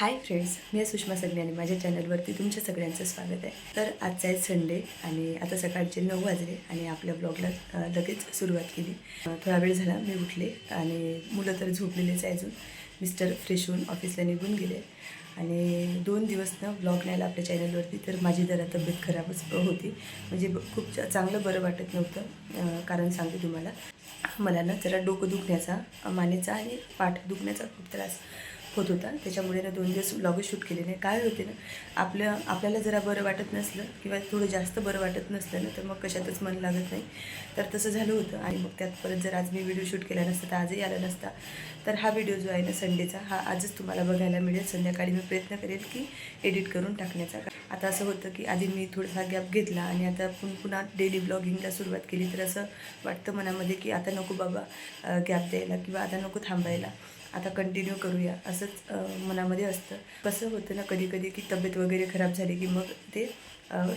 Hi friends मी सुषमा सगमी आणि माझ्या चॅनलवरती तुमच्या सगळ्यांचं स्वागत आहे. तर आजचा आहे संडे आणि आता सकाळचे नऊ वाजले आणि आपल्या ब्लॉगला लगेच सुरुवात केली. थोडा वेळ झाला मी उठले आणि मुलं तर झोपलेलेच आहे अजून. मिस्टर फ्रेश होऊन ऑफिसला निघून गेले. आणि दोन दिवस ना ब्लॉग न्यायला आपल्या चॅनलवरती तर माझी जरा तब्येत खराबच होती. म्हणजे ब- खूप चांगलं बरं वाटत नव्हतं कारण सांगते तुम्हाला. मला ना जरा डोकं दुखण्याचा मानेचा आणि पाठ दुखण्याचा खूप त्रास. होत होता. त्याच्यामुळे ना दोन दिवस ब्लॉग शूट केले नाही काय होते ना आपलं आपल्याला जरा बरं वाटत नसलं किंवा थोडं जास्त बरं वाटत नसलं ना तर मग कशातच मन लागत नाही. तर तसं झालं होतं. आणि मग त्यात परत जर आज मी व्हिडिओ शूट केला नसता तर आजही आला नसता. तर हा व्हिडिओ जो आहे ना संडेचा हा आजच तुम्हाला बघायला मिळेल. संध्याकाळी मी प्रयत्न करेल की एडिट करून टाकण्याचा. आता असं होतं की आधी मी थोडासा गॅप घेतला आणि आता पुन पुन्हा डेली ब्लॉगिंगला सुरुवात केली. तर असं वाटतं मनामध्ये की आता नको बाबा गॅप द्यायला किंवा आता नको थांबायला. आता कंटिन्यू करूया. असंच मनामध्ये असतं. कसं होतं ना कधी कधी की तब्येत वगैरे खराब झाली की मग ते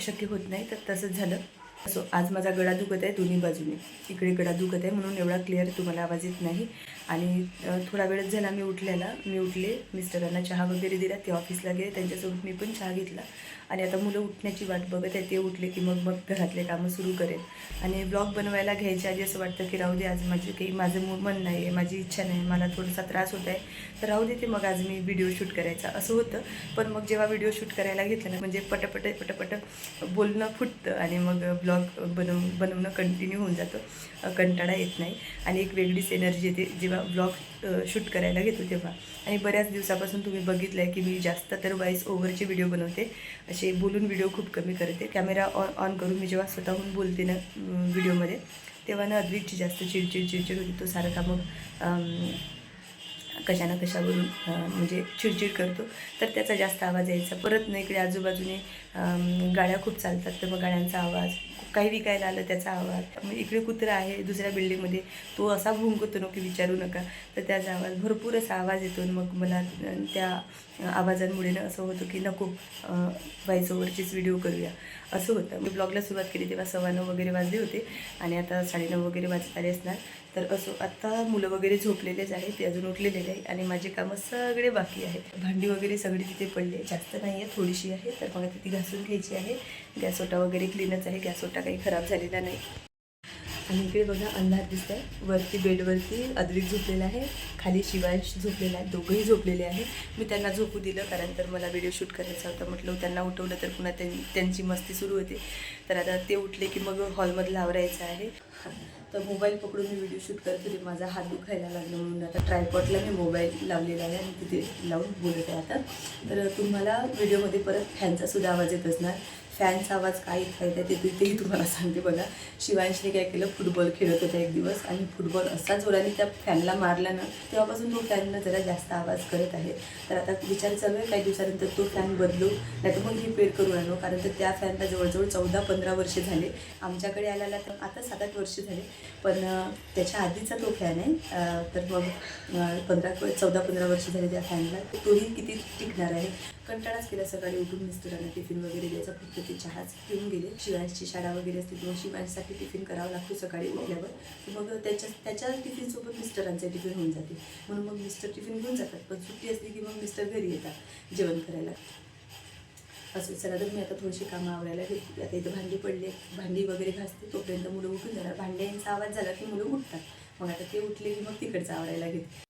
शक्य होत नाही. तर तसंच झालं. असो आज माझा गळा दुखत आहे दोन्ही बाजूने. इकडे गळा दुखत आहे म्हणून एवढा क्लिअर तुम्हाला आवाज येत नाही. आणि थोडा वेळच झाला मी उठल्याला मी उठले मिस्टरांना चहा वगैरे दिला. ते ऑफिसला गेले. त्यांच्यासोबत मी पण चहा घेतला. आणि आता मुलं उठण्याची वाट बघत आहे ते उठले की मग मग घरातले कामं सुरू करेल आणि ब्लॉग बनवायला घ्यायच्या आधी असं वाटतं की राहू दे आज माझे काही माझं मु- मन नाही आहे माझी इच्छा नाही मला थोडासा त्रास होत आहे. तर राहू दे ते मग आज मी व्हिडिओ शूट करायचा. असं होतं. पण मग जेव्हा व्हिडिओ शूट करायला घेतलं ना म्हणजे पटपट पटपट बोलणं फुटतं आणि मग ब्लॉग बनव बनवणं कंटिन्यू होऊन जातं. कंटाळा येत नाही. आणि एक वेगळीच एनर्जी येते. जेव्हा ब्लॉग शूट करायला घेतो तेव्हा. आणि बऱ्याच दिवसापासून तुम्ही बघितलं आहे की मी जास्त तर वॉईस ओव्हरचे व्हिडिओ बनवते. असे बोलून व्हिडिओ खूप कमी करते. कॅमेरा ऑन ऑन करून मी जेव्हा स्वतःहून बोलते ना व्हिडिओमध्ये तेव्हा ना अद्विकची जास्त चिडचिड चिडचिड होती. तो सारखा मग कशा ना कशावरून म्हणजे चिडचिड करतो. तर त्याचा जास्त आवाज यायचा. परत ना इकडे आजूबाजूने गाड्या खूप चालतात तर मग गाड्यांचा आवाज काही विकायला आलं त्याचा आवाज. मग इकडे कुत्रा आहे दुसऱ्या बिल्डिंगमध्ये तो असा भुंकतो नो की विचारू नका. तर त्याचा आवाज भरपूर असा आवाज येतो आणि मग मला त्या आवाजांमुळे ना असं होतं की नको व्हायस ओव्हरचीच व्हिडिओ करूया. असं होतं. मी ब्लॉगला सुरुवात केली तेव्हा सव्वा नऊ वगैरे वाजले होते आणि आता साडेनऊ वगैरे वाजत आले असणार. तर असो आत्ता मुलं वगैरे झोपलेलेच आहे ते अजून उठलेले नाही आणि माझे कामं सगळे बाकी आहेत. भांडी वगैरे सगळी तिथे पडले जास्त नाही आहे थोडीशी आहे तर मग तिथे घासून घ्यायची आहे. गॅसोटा वगैरे क्लीनच आहे. गॅसोटा काही खराब झालेला नाही. आणि इकडे बघा अंधार दिसत आहे वरती बेडवरती अद्रिक झोपलेला आहे. खाली शिवांश झोपलेला आहे. दोघंही झोपलेले आहे मी त्यांना झोपू दिलं कारण तर मला व्हिडिओ शूट करायचा होता. म्हटलं त्यांना उठवलं तर पुन्हा त्यां त्यांची मस्ती सुरू होते. तर आता ते उठले की मग हॉलमधला आवरायचं आहे. तर मोबाईल पकडून मी व्हिडिओ शूट करत होते. माझा हात दुखायला लागला म्हणून. आता ट्रायपॉटला मी मोबाईल लावलेला आहे आणि तिथे लावून बोलत आहे आता. तर तुम्हाला व्हिडिओमध्ये परत फॅनचा सुद्धा आवाज येत असणार. फॅनचा आवाज काय इतका येत आहे ते तेही तुम्हाला सांगते बघा. शिवांशने काय केलं फुटबॉल खेळत होता एक दिवस आणि फुटबॉल असा जोराने त्या फॅनला मारला ना तेव्हापासून तो फॅननं जरा जास्त आवाज करत आहे. तर आता विचार चालू आहे काही दिवसानंतर तो फॅन बदलू नाही तर मग रिपेअर करून आणू कारण तर त्या फॅनला जवळजवळ चौदा पंधरा वर्ष झाले. आमच्याकडे आलेला तर आता सात आठ वर्षे झाले पण त्याच्या आधीचा तो फॅन आहे. तर मग पंधरा चौदा पंधरा वर्ष झाले त्या फॅनला तोही किती टिकणार आहे? कंटाळाच केला सकाळी उठून मिस्टरांना टिफिन वगैरे द्यायचा फक्त ती चहाच घेऊन गेले. शिवांशची शाळा वगैरे असते किंवा शिवांशसाठी टिफिन करावा लागतो सकाळी उठल्यावर. मग त्याच्या त्याच्या टिफिनसोबत मिस्टरांचे टिफिन होऊन जाते. म्हणून मग मिस्टर टिफिन घेऊन जातात. पण सुट्टी असली की मग मिस्टर घरी येतात जेवण करायला. असं चला तर मी आता थोडीशी कामं आवरायला घेतली आता इथं भांडी पडले भांडी वगैरे घासते. तोपर्यंत मुलं उठून जाणार. भांड्यांचा आवाज झाला की मुलं उठतात. मग आता ते उठले की मग तिकडचं आवरायला घेते.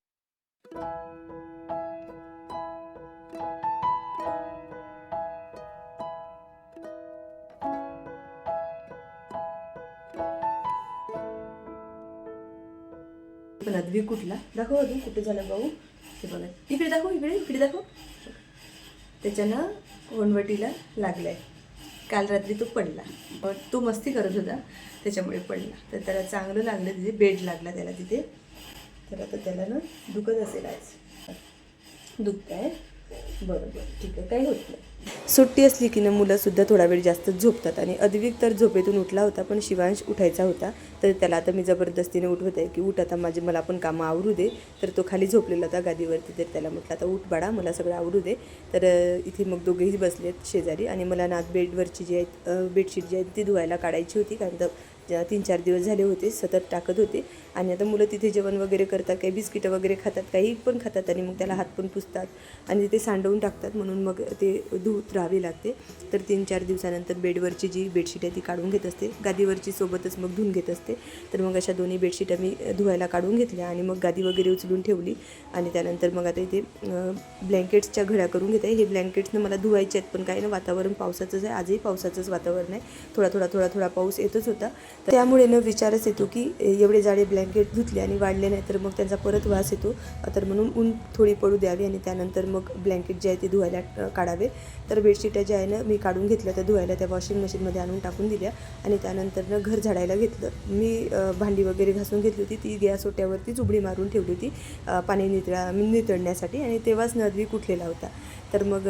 पण द्विकुटला कुठला? दाखव अजून कुठे झालं भाऊ? हे बघा. इकडे दाखव इकडे इकडे दाखव. त्याच्यानं वनवटीला लागलाय. काल रात्री तो पडला. तो मस्ती करत होता त्याच्यामुळे पडला. तर त्याला चांगलं लागलं तिथे बेड लागला त्याला तिथे. तर आता त्याला ना दुखत असेल आज. दुखत आहे बरं बरं. ठीक आहे काही होत नाही. सुट्टी असली की ना मुलंसुद्धा थोडा वेळ जास्त झोपतात. आणि अद्विक तर झोपेतून उठला होता पण शिवांश उठायचा होता. तर त्याला आता मी जबरदस्तीने उठवत आहे की उठ आता माझे मला पण कामं आवरू दे. तर तो खाली झोपलेला होता गादीवरती तर त्याला म्हटलं आता उठ बाळा मला सगळं आवरू दे. तर इथे मग दोघेही बसलेत शेजारी. आणि मला नात बेडवरची जी आहेत बेडशीट जी आहेत ती धुवायला काढायची होती. कारण तर तीन चार दिवस झाले होते सतत टाकत होते. आणि आता मुलं तिथे जेवण वगैरे करतात काही बिस्किटं वगैरे खातात काही पण खातात आणि मग त्याला हात पण पुसतात. आणि ते सांडवून टाकतात म्हणून मग ते धुत राहावी लागते. तर तीन चार दिवसानंतर बेडवरची जी बेडशीट आहे ती काढून घेत असते. गादीवरची सोबतच मग धुवून घेत असते. तर मग अशा दोन्ही बेडशीट मी धुवायला काढून घेतल्या आणि मग गादी वगैरे उचलून ठेवली. आणि त्यानंतर मग आता इथे ब्लँकेट्सच्या घड्या करून घेत. आहे हे ब्लँकेट्सनं मला धुवायचे आहेत पण काय ना वातावरण पावसाचंच आहे. आजही पावसाचंच वातावरण आहे. थोडा थोडा थोडा थोडा पाऊस येतच होता. त्यामुळे न विचारच येतो की एवढे जाडे ब्लँकेट धुतले आणि वाढले नाही तर मग त्यांचा परत वास येतो. तर म्हणून ऊन थोडी पडू द्यावी आणि त्यानंतर मग ब्लँकेट जे आहे ते धुवायला काढावे. तर बेडशीटा ज्या आहे ना मी काढून घेतल्या त्या धुवायला त्या वॉशिंग मशीनमध्ये आणून टाकून दिल्या आणि त्यानंतर घर झाडायला घेतलं. मी भांडी वगैरे घासून घेतली होती. ती गॅस ओट्यावरती चुबडी मारून ठेवली होती पाणी नितळा नितळण्यासाठी आणि तेव्हाच नदवी कुठलेला होता. तर मग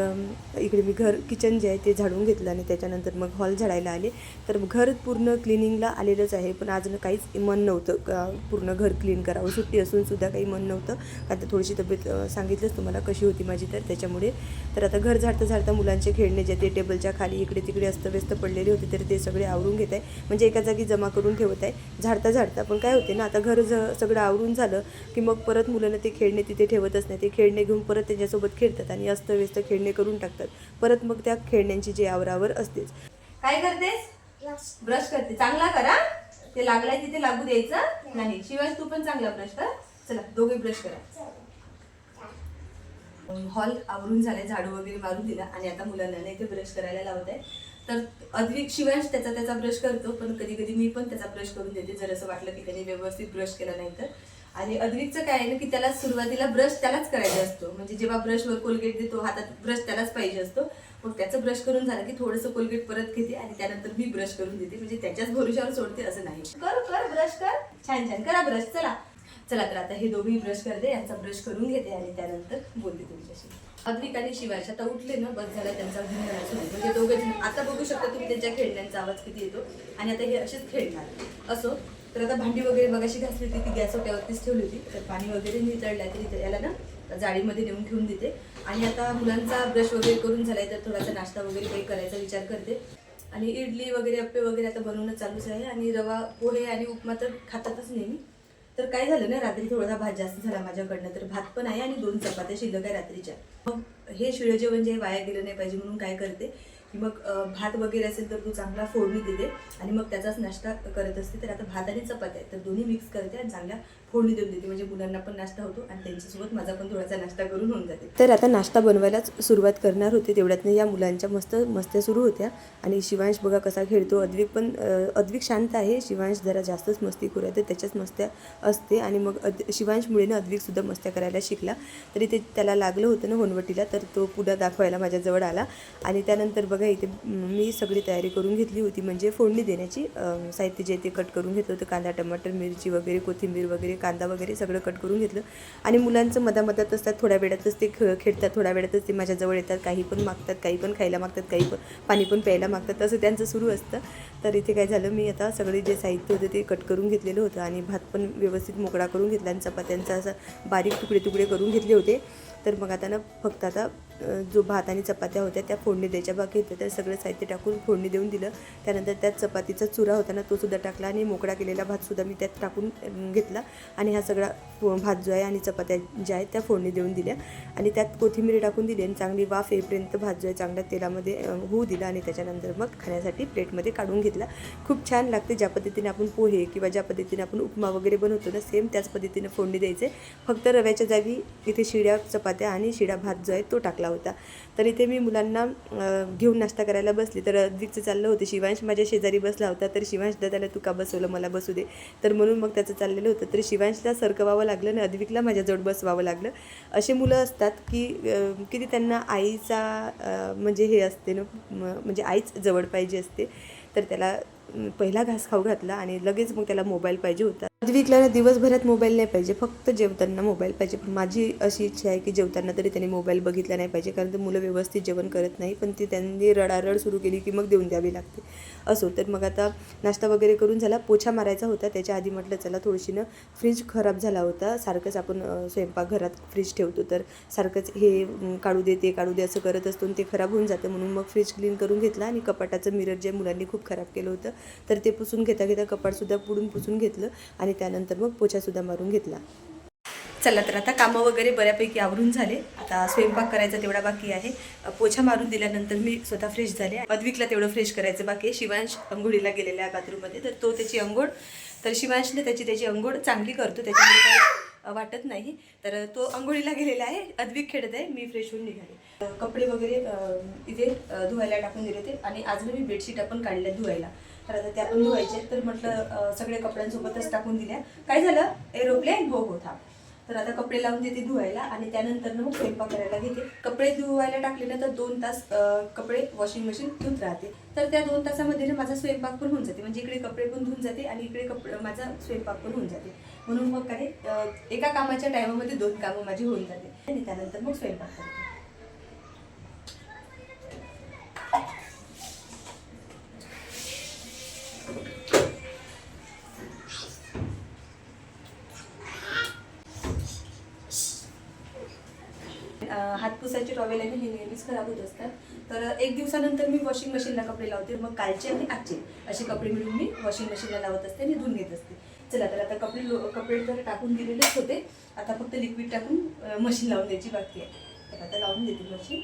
इकडे मी घर किचन जे आहे ते झाडून घेतलं आणि त्याच्यानंतर मग हॉल झाडायला आले. तर घर पूर्ण क्लिनिंगला आलेलंच आहे पण अजून काहीच मन नव्हतं का पूर्ण घर क्लीन करावं. सुट्टी असून सुद्धा काही मन नव्हतं. कारण तर थोडीशी तब्येत सांगितलंच तुम्हाला कशी होती माझी तर त्याच्यामुळे. तर आता घर झाडता झाडता मुलांचे खेळणे जे ते टेबलच्या खाली इकडे तिकडे अस्तव्यस्त पडलेले होते तर ते सगळे आवरून घेत आहे. म्हणजे एका जागी जमा करून ठेवत आहे झाडता झाडता. पण काय होते ना आता घर ज सगळं आवरून झालं की मग परत मुलांना ते खेळणे तिथे ठेवतच नाही. ते खेळणे घेऊन परत त्याच्यासोबत खेळतात आणि अस्तव्यस्त खेळणे करून टाकतात. परत मग त्या खेळण्यांची जे आवरावर असतेच. काय करतेस? ब्रश. करते. चांगला करा ते लागलाय तिथे लागू द्यायचं? नाही. शिवाय तू पण चांगला ब्रश कर. चला दोघे ब्रश करा. हॉल आवरून झाले झाडू वगैरे मारून दिला. आणि आता मुलांना ना इथे ब्रश करायला लावत आहे तर अद्विक शिवांश त्याचा त्याचा ब्रश करतो. पण कधी कधी मी पण त्याचा ब्रश करून देते. जर असं वाटलं की त्याने व्यवस्थित ब्रश केला नाही तर. आणि अद्विकचं काय आहे ना की त्याला सुरुवातीला ब्रश त्यालाच करायचा असतो. म्हणजे जेव्हा ब्रशवर कोलगेट देतो हातात ब्रश त्यालाच पाहिजे असतो. मग त्याचं ब्रश करून झालं की थोडंसं कोलगेट परत घेते आणि त्यानंतर मी ब्रश करून देते. म्हणजे त्याच्याच भरोशावर सोडते असं नाही. कर कर ब्रश कर. छान छान. करा ब्रश चला. चला तर आता हे दोघेही ब्रश करते. यांचा ब्रश करून घेते आणि त्यानंतर बोलते तुमच्याशी. अद्विक आणि शिवाश आता उठले ना बस झाला त्यांचा म्हणजे दोघे आता बघू शकता तुम्ही त्यांच्या खेळण्यांचा आवाज किती येतो. आणि आता हे असेच खेळणार. असो. तर आता भांडी वगैरे मगाशी घासली होती ती गॅस ओट्यावरतीच ठेवली होती. तर पाणी वगैरे नितळलं तरी तर याला ना जाळीमध्ये नेऊन ठेवून देते. आणि आता मुलांचा ब्रश वगैरे करून झालाय तर थोडासा नाश्ता वगैरे काही करायचा विचार करते. आणि इडली वगैरे अप्पे वगैरे आता बनवणं चालूच आहे आणि रवा पोहे आणि उपमा तर खातातच नेहमी. तर काय झालं ना रात्री थोडासा भात जास्त झाला माझ्याकडनं तर भात पण आहे आणि दोन चपात्या शिल्लक आहे रात्रीच्या. मग हे शिळं जेवण जे वाया गेलं नाही पाहिजे म्हणून काय करते? की मग भात वगैरे असेल तर तू चांगला फोडणी देते आणि मग त्याचाच नाश्ता करत असते तर आता भात आणि चपात्या आहे तर दोन्ही मिक्स करते आणि चांगल्या फोडणी देऊन देते. म्हणजे मुलांना पण नाश्ता होतो आणि त्यांच्यासोबत माझा पण थोडासा नाश्ता करून होऊन जाते. तर आता नाश्ता बनवायलाच सुरुवात करणार होते तेवढ्यातनं. या मुलांच्या मस्त मस्त्या सुरू होत्या. आणि शिवांश बघा कसा खेळतो. अद्विक पण अद्विक शांत आहे. शिवांश जरा जास्तच मस्ती करू आहे तर त्याच्याच मस्त्या असते. आणि मग अद शिवांशमुळे ना अद्विकसुद्धा मस्त्या करायला शिकला. तरी ते त्याला लागलं होतं ना होनवटीला तर तो पुन्हा दाखवायला माझ्याजवळ आला. आणि त्यानंतर बघा इथे मी सगळी तयारी करून घेतली होती. म्हणजे फोडणी देण्याची साहित्य जे ते कट करून घेतलं होतं. कांदा टमाटर मिरची वगैरे कोथिंबीर वगैरे कांदा वगैरे सगळं कट करून घेतलं. आणि मुलांचं मधामधात असतात थोड्या वेळातच ते खेळ खेळतात थोड्या वेळातच ते माझ्याजवळ येतात काही पण मागतात काही पण खायला मागतात काही पण पाणी पण प्यायला मागतात. असं त्यांचं सुरू असतं. तर इथे काय झालं मी आता सगळे जे साहित्य होते ते कट करून घेतलेलं होतं आणि भात पण व्यवस्थित मोकळा करून घेतला आणि चपात्यांचा असं बारीक तुकडे तुकडे करून घेतले होते. तर मग आता ना फक्त आता जो भात आणि चपात्या होत्या त्या फोडणी द्यायच्या. बाकी होत्या त्या सगळं साहित्य टाकून फोडणी देऊन दिलं. त्यानंतर त्यात चपातीचा चुरा होता ना तो सुद्धा टाकला आणि मोकळा केलेला भातसुद्धा मी त्यात टाकून घेतला. आणि हा सगळा भात जो आहे आणि चपात्या ज्या आहेत त्या फोडणी देऊन दिल्या. आणि त्यात कोथिंबीर टाकून दिली आणि चांगली वाफ येईपर्यंत भात जो आहे चांगल्या तेलामध्ये होऊ दिला आणि त्याच्यानंतर मग खाण्यासाठी प्लेटमध्ये काढून घेतला. खूप छान लागते. ज्या पद्धतीने आपण पोहे किंवा ज्या पद्धतीने आपण उपमा वगैरे बनवतो ना सेम त्याच पद्धतीने फोडणी द्यायचे. फक्त रव्याच्या जागी इथे शिड्या चपात्या आणि शिडा भात जो आहे तो टाकला होता. तर इथे मी मुलांना घेऊन नाश्ता करायला बसली. तर अद्विकचं चाललं होतं. शिवांश माझ्या शेजारी बसला होता. तर शिवांश त्याला तू का बसवलं? मला बसू दे. तर म्हणून मग त्याचं चाललेलं होतं. तर शिवांशला सरकवावं लागलं आणि अद्विकला माझ्याजवळ बसवावं लागलं. असे मुलं असतात की किती त्यांना आईचा म्हणजे हे असते ना म्हणजे आईच जवळ पाहिजे असते. तर त्याला पहिला घास खाऊ घातला आणि लगेच मग त्याला मोबाईल पाहिजे होता. विकल्याला दिवसभरात मोबाईल नाही पाहिजे फक्त जेवताना मोबाईल पाहिजे. पण माझी अशी इच्छा आहे की जेवताना तरी त्यांनी मोबाईल बघितला नाही पाहिजे कारण ते मुलं व्यवस्थित जेवण करत नाही पण ती त्यांनी रडारड सुरू केली की मग देऊन द्यावी लागते. असो तर मग आता नाश्ता वगैरे करून झाला पोछा मारायचा होता त्याच्या आधी म्हटलं चला थोडीशी ना फ्रीज खराब झाला होता सारखंच आपण स्वयंपाकघरात फ्रीज ठेवतो तर सारखंच हे काढू दे ते काढू दे असं करत असतो आणि ते खराब होऊन जातं. म्हणून मग फ्रीज क्लीन करून घेतला आणि कपाटाचं मिरर जे मुलांनी खूप खराब केलं होतं तर ते पुसून घेता घेता कपाटसुद्धा पुढून पुसून घेतलं आणि त्यानंतर मग पोछासुद्धा मारून घेतला. चला तर आता कामं वगैरे बऱ्यापैकी आवरून झाले. आता स्वयंपाक करायचा तेवढा बाकी आहे. पोछा मारून दिल्यानंतर मी स्वतः फ्रेश झाले. अद्विकला तेवढं फ्रेश करायचं बाकी आहे. शिवांश अंघोळीला गेलेला आहे बाथरूममध्ये. तर तो त्याची अंघोळ. तर शिवांशने त्याची त्याची अंघोळ चांगली करतो. त्याच्यामुळे काय वाटत नाही. तर तो अंघोळीला गेलेला आहे. अद्विक खेळत आहे. मी फ्रेश होऊन निघाले. कपडे वगैरे इथे धुवायला टाकून दिले होते. आणि आज मी बेडशीट आपण काढल्या धुवायला. तर आता त्या पण धुवायचे तर म्हटलं सगळे कपड्यांसोबतच टाकून दिल्या. काय झालं? एरोप्लेन हो हो थांब. तर आता कपडे लावून देते धुवायला आणि त्यानंतर मग स्वयंपाक करायला घेते. कपडे धुवायला टाकले ना तर दोन तास कपडे वॉशिंग मशीन धुत राहते. तर त्या दोन तासामध्ये ना माझा स्वयंपाक पण होऊन जाते. म्हणजे इकडे कपडे पण धुवून जाते आणि इकडे कपडे माझा स्वयंपाक पण होऊन जाते. म्हणून मग काय एका कामाच्या टायमामध्ये दोन कामं माझी होऊन जाते. आणि त्यानंतर मग स्वयंपाक करते. खराब होत असतात. तर एक दिवसानंतर मी वॉशिंग मशीनला कपडे लावते मग कालचे आणि आजचे. असे कपडे मिळून मी वॉशिंग मशीनला लावत असते आणि धुवून घेत असते. चला तर आता कपडे कपडे तर टाकून दिलेलेच होते. आता फक्त लिक्विड टाकून मशीन लावून द्यायची बाकी आहे. तर आता लावून देते मशीन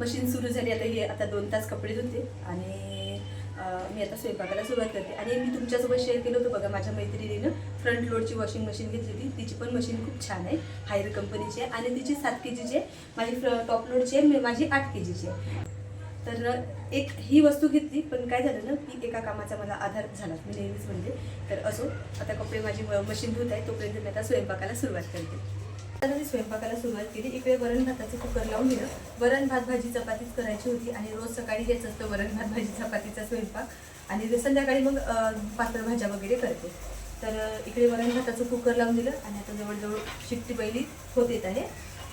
मशीन सुरू झाली. आता हे आता दोन तास कपडे धुते आणि मी आता स्वयंपाकाला सुरुवात करते. आणि मी तुमच्यासोबत शेअर केलं होतं बघा माझ्या मैत्रिणीनं फ्रंट लोडची वॉशिंग मशीन घेतली होती. तिची पण मशीन खूप छान आहे हायर कंपनीची आहे. आणि तिची सात के जीची आहे. माझी फ्र टॉप लोडची आहे मी- माझी आठ के जीची आहे. तर एक ही वस्तू घेतली पण काय झालं ना की एका कामाचा मला आधार झाला. मी नेहमीच म्हणते. तर असो आता कपडे माझी मशीन धुत आहे तोपर्यंत मी आता स्वयंपाकाला सुरुवात करते. तर मी स्वयंपाकाला सुरुवात केली. इकडे वरण भाताचं कुकर लावून दिलं. वरण भात भाजी चपातीच करायची होती आणि रोज सकाळी हेच असतं वरण भात भाजी चपातीचा स्वयंपाक. आणि संध्याकाळी मग पातळ भाज्या वगैरे करते. तर इकडे वरण भाताचं कुकर लावून दिलं आणि आता जवळजवळ शिट्टी पहिली होत येत आहे.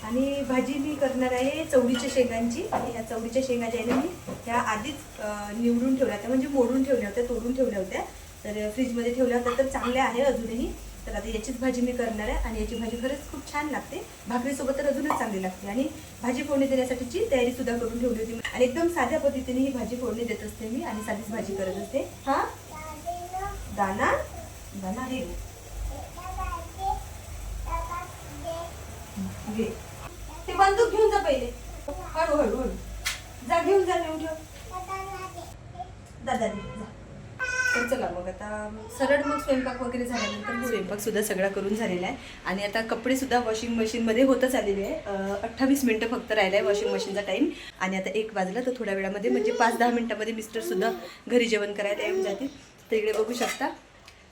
आणि भाजी मी करणार आहे चवळीच्या शेंगांची. आणि ह्या चवळीच्या शेंगा ज्या आहे मी ह्या आधीच निवडून ठेवल्या होत्या. म्हणजे मोडून ठेवल्या होत्या तोडून ठेवल्या होत्या. तर फ्रीजमध्ये ठेवल्या होत्या तर चांगल्या आहे अजूनही. तर आता याचीच भाजी मी करणार आहे आणि याची भाजी खरंच खूप छान लागते. भाकरीसोबत तर अजूनच चांगली लागते आणि भाजी फोडणी देण्यासाठीची तयारीसुद्धा करून ठेवली होती आणि एकदम साध्या पद्धतीने ही भाजी फोडणी देत असते मी आणि साधीच भाजी करत असते. हा? दाना? दाना हे घे. ते बंदूक घेऊन जा पहिले. हळू हळू हळू. जा घेऊन जा नेऊन ठेव. दादा दे, जा. तर चला मग आता सरळ मग स्वयंपाक वगैरे झाल्यानंतर स्वयंपाकसुद्धा सगळा करून झालेला आहे. आणि आता कपडेसुद्धा वॉशिंग मशीनमध्ये होतच आलेले आहे. अठ्ठावीस मिनटं फक्त राहिलं आहे वॉशिंग मशीनचा टाईम आणि आता एक वाजला तर थोड्या वेळामध्ये म्हणजे पाच दहा मिनटामध्ये मिस्टरसुद्धा घरी जेवण करायला येऊन जातील. तर इकडे बघू शकता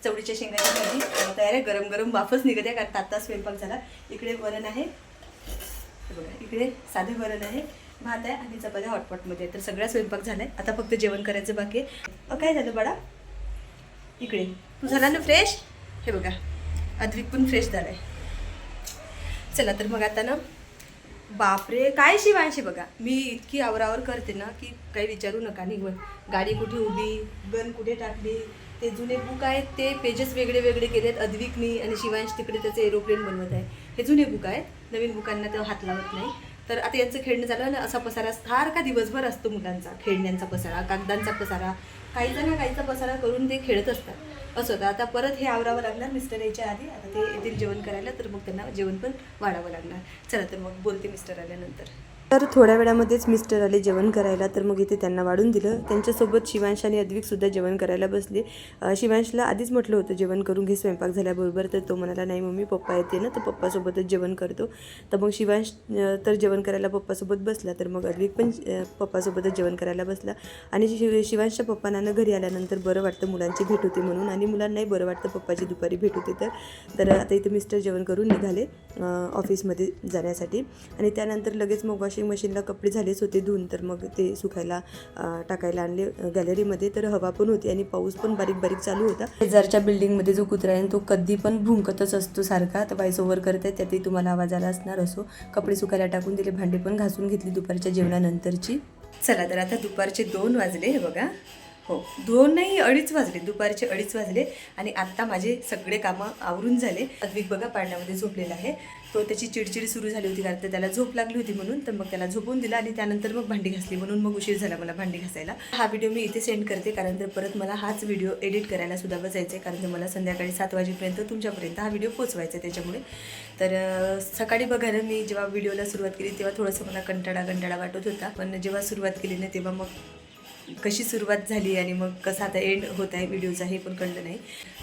चवळीच्या शेंगाची भाजी. तयार आहे. गरम गरम वाफच निघत आहे कारण तात्ता स्वयंपाक झाला. इकडे वरण आहे. बघा इकडे साधे वरण आहे. भात आहे आणि चपात्या हॉटपॉटमध्ये आहे. तर सगळा स्वयंपाक झाला आहे आता फक्त जेवण करायचं बाकी आहे. काय झालं बाळा? इकडे. तू झाला ना फ्रेश हे बघा अद्विक पण फ्रेश झालाय. चला तर मग आता ना बापरे काय शिवायशी बघा. मी इतकी आवरावर करते ना की काही विचारू नका निघून. गाडी कुठे उभी गन कुठे टाकली ते जुने बुक आहेत ते पेजेस वेगळे वेगळे केलेत अद्विकनी आणि शिवांश तिकडे त्याचे एरोप्लेन बनवत आहे. हे जुने बुक आहेत. नवीन बुकांना ते हात लावत नाही. तर आता यांचं खेळणं झालं ना असा पसारा सारखा दिवसभर असतो मुलांचा खेळण्यांचा पसारा कागदांचा पसारा काहीचा ना काहीचा पसारा करून ते खेळत असतात. असं होतं. आता परत हे आवरावं लागणार मिस्टर यायच्या आधी. आता ते येतील जेवण करायला तर मग त्यांना जेवण पण वाढावं लागणार. चला तर मग बोलते मिस्टर आल्यानंतर. तर थोड्या वेळामध्येच मिस्टर आले जेवण करायला तर मग इथे त्यांना वाढून दिलं. त्यांच्यासोबत शिवांश आणि अद्विकसुद्धा जेवण करायला बसले. शिवांशला आधीच म्हटलं होतं जेवण करून घे स्वयंपाक झाल्याबरोबर. तर तो म्हणाला नाही मम्मी पप्पा येते ना तर पप्पासोबतच जेवण करतो. तर मग शिवांश तर जेवण करायला पप्पासोबत बसला. तर मग अद्विक पण पप्पासोबतच जेवण करायला बसला. आणि शिव शिवांशच्या पप्पांना घरी आल्यानंतर बरं वाटतं मुलांची भेट होते म्हणून. आणि मुलांनाही बरं वाटतं पप्पाची दुपारी भेट होते तर. तर आता इथे मिस्टर जेवण करून निघाले ऑफिसमध्ये जाण्यासाठी. आणि त्यानंतर लगेच मग वॉशिंग वॉशिंग मशीनला कपडे झालेच होते धुवून तर मग ते सुकायला टाकायला आणले गॅलरीमध्ये. तर हवा पण होती आणि पाऊस पण बारीक बारीक चालू होता. शेजारच्या बिल्डिंगमध्ये जो कुत्रा आहे तो कधी पण भुंकतच असतो सारखा. तर वाईस ओव्हर आहे त्यातही तुम्हाला आवाज आला असणार असो. कपडे सुकायला टाकून दिले भांडे पण घासून घेतली दुपारच्या जेवणानंतरची. चला तर आता दुपारचे दोन वाजले हे बघा. हो. दोन नाही अडीच वाजले. दुपारचे अडीच वाजले आणि आत्ता माझे सगळे कामं आवरून झाले. अद्विक बघा पाळण्यामध्ये झोपलेला आहे. तो त्याची चिडचिड सुरू झाली होती कारण तर त्याला झोप लागली होती म्हणून. तर मग त्याला झोपून दिला आणि त्यानंतर मग भांडी घासली. म्हणून मग उशीर झाला मला भांडी घासायला. हा व्हिडिओ मी इथे सेंड करते कारण तर परत मला हाच व्हिडिओ एडिट करायला सुद्धा बसायचा आहे कारण तर मला संध्याकाळी सात वाजेपर्यंत तुमच्यापर्यंत हा व्हिडिओ पोचवायचा आहे त्याच्यामुळे. तर सकाळी बघायला मी जेव्हा व्हिडिओला सुरुवात केली तेव्हा थोडंसं मला कंटाळा कंटाळा वाटत होता. पण जेव्हा सुरुवात केली ना तेव्हा मग कशी सुरुवात झाली आणि मग कसा आता एंड होत आहे व्हिडिओचा हे पण कळलं नाही.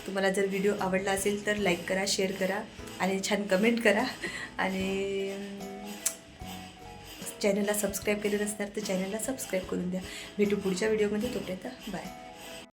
तुम्हाला जर व्हिडिओ आवडला असेल तर लाईक करा शेअर करा आणि छान कमेंट करा. आणि चॅनलला सबस्क्राईब केलं नसणार तर चॅनलला सबस्क्राईब करून द्या. भेटू पुढच्या व्हिडिओमध्ये तोपर्यंत बाय